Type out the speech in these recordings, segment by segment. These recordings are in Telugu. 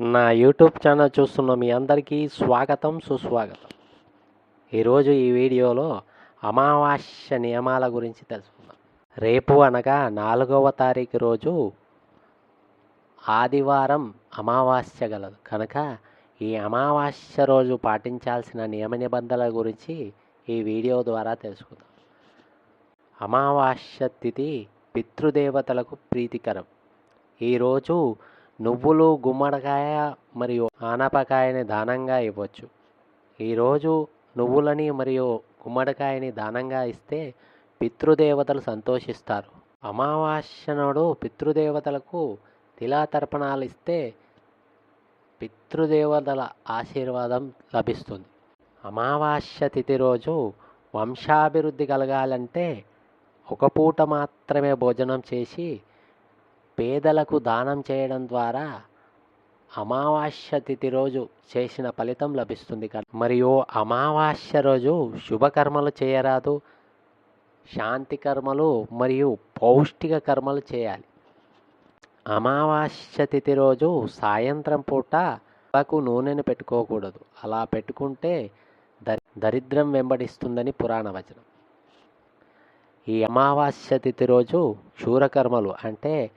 నా యూట్యూబ్ ఛానల్ చూస్తున్న మీ అందరికీ స్వాగతం సుస్వాగతం. ఈరోజు ఈ వీడియోలో అమావాస్య నియమాల గురించి తెలుసుకుందాం. రేపు అనగా నాలుగవ తారీఖు రోజు ఆదివారం అమావాస్య గలదు. కనుక ఈ అమావాస్య రోజు పాటించాల్సిన నియమ నిబంధనల గురించి ఈ వీడియో ద్వారా తెలుసుకుందాం. అమావాస్య తిథి పితృదేవతలకు ప్రీతికరం. ఈరోజు నువ్వులు గుమ్మడికాయ మరియు ఆనపకాయని దానంగా ఇవ్వచ్చు. ఈరోజు నువ్వులని మరియు గుమ్మడికాయని దానంగా ఇస్తే పితృదేవతలు సంతోషిస్తారు. అమావాస్య నాడు పితృదేవతలకు తిలాతర్పణాలు ఇస్తే పితృదేవతల ఆశీర్వాదం లభిస్తుంది. అమావాస్య తిథి రోజు వంశాభివృద్ధి కలగాలంటే ఒక పూట మాత్రమే భోజనం చేసి పేదలకు దానం చేయడం ద్వారా అమావాస్య తిథి రోజు చేసిన ఫలితం లభిస్తుంది కదా. మరియు అమావాస్య రోజు శుభకర్మలు చేయరాదు శాంతి కర్మలు మరియు పౌష్టిక కర్మలు చేయాలి. అమావాస్య తిథి రోజు సాయంత్రం పూట తలకు నూనెను పెట్టుకోకూడదు. అలా పెట్టుకుంటే దరిద్రం వెంబడిస్తుందని పురాణ వచనం. ఈ అమావాస్య తిథి రోజు క్షూరకర్మలు అంటే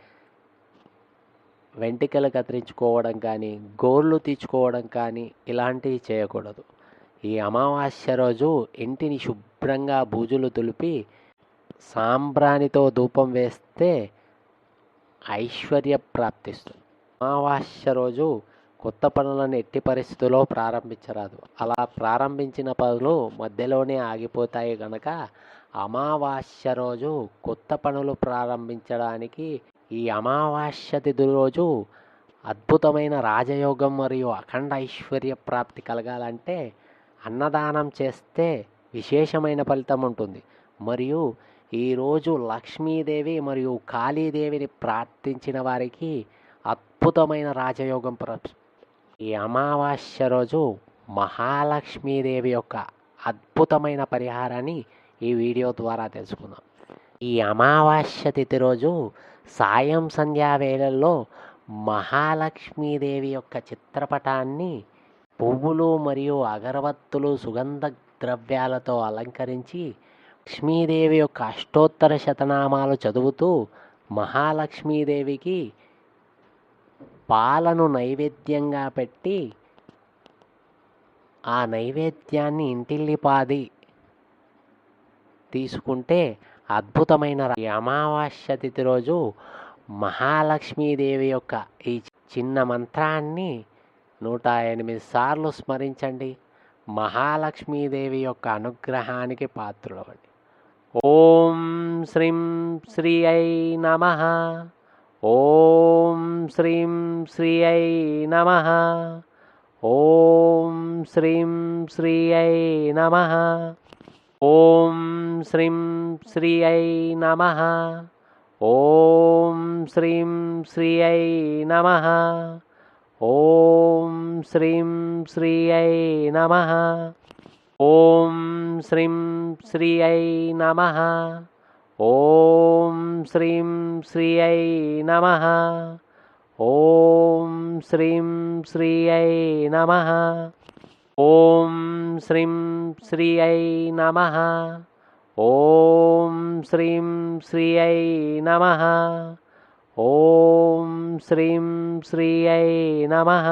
వెంట్రుకలు కత్తిరించుకోవడం కానీ గోర్లు తీర్చుకోవడం కానీ ఇలాంటివి చేయకూడదు. ఈ అమావాస్య రోజు ఇంటిని శుభ్రంగా బూజులు దులిపి సాంబ్రాణితో ధూపం వేస్తే ఐశ్వర్య ప్రాప్తిస్తుంది. అమావాస్య రోజు కొత్త పనులను ఎట్టి పరిస్థితుల్లో ప్రారంభించరాదు. అలా ప్రారంభించిన పనులు మధ్యలోనే ఆగిపోతాయి కనుక అమావాస్య రోజు కొత్త పనులు ప్రారంభించడానికి ఈ అమావాస్య తిథి రోజు అద్భుతమైన రాజయోగం మరియు అఖండ ఐశ్వర్య ప్రాప్తి కలగాలంటే అన్నదానం చేస్తే విశేషమైన ఫలితం ఉంటుంది. మరియు ఈరోజు లక్ష్మీదేవి మరియు కాళీదేవిని ప్రార్థించిన వారికి అద్భుతమైన రాజయోగం ప్ర ఈ అమావాస్య రోజు మహాలక్ష్మీదేవి యొక్క అద్భుతమైన పరిహారాన్ని ఈ వీడియో ద్వారా తెలుసుకుందాం. ఈ అమావాస్య తిథి రోజు సాయం సంధ్యా వేళల్లో మహాలక్ష్మీదేవి యొక్క చిత్రపటాన్ని పువ్వులు మరియు అగరవత్తులు సుగంధ ద్రవ్యాలతో అలంకరించి లక్ష్మీదేవి యొక్క అష్టోత్తర శతనామాలు చదువుతూ మహాలక్ష్మీదేవికి పాలను నైవేద్యంగా పెట్టి ఆ నైవేద్యాన్ని ఇంటిల్లిపాది తీసుకుంటే అద్భుతమైన ఈ అమావాస్య తిథి రోజు మహాలక్ష్మీదేవి యొక్క ఈ చిన్న మంత్రాన్ని నూట ఎనిమిది సార్లు స్మరించండి. మహాలక్ష్మీదేవి యొక్క అనుగ్రహానికి పాత్రులవండి ఓం శ్రీం శ్రీ ఐ నమ. ఓం శ్రీం శ్రీ ఐ నమ. ఓం శ్రీం శ్రీ ఐ నమ. ॐ श्रीं श्रियै नमः। ॐ श्रीं श्रियै नमः। ॐ श्रीं श्रियै नमः। ॐ श्रीं श्रियै नमः। ॐ श्रीं श्रियै नमः। ॐ श्रीं श्रियै नमः। ॐ श्रीं श्रियै नमः। ॐ श्रीं श्रियै नमः। ॐ श्रीं श्रियै नमः।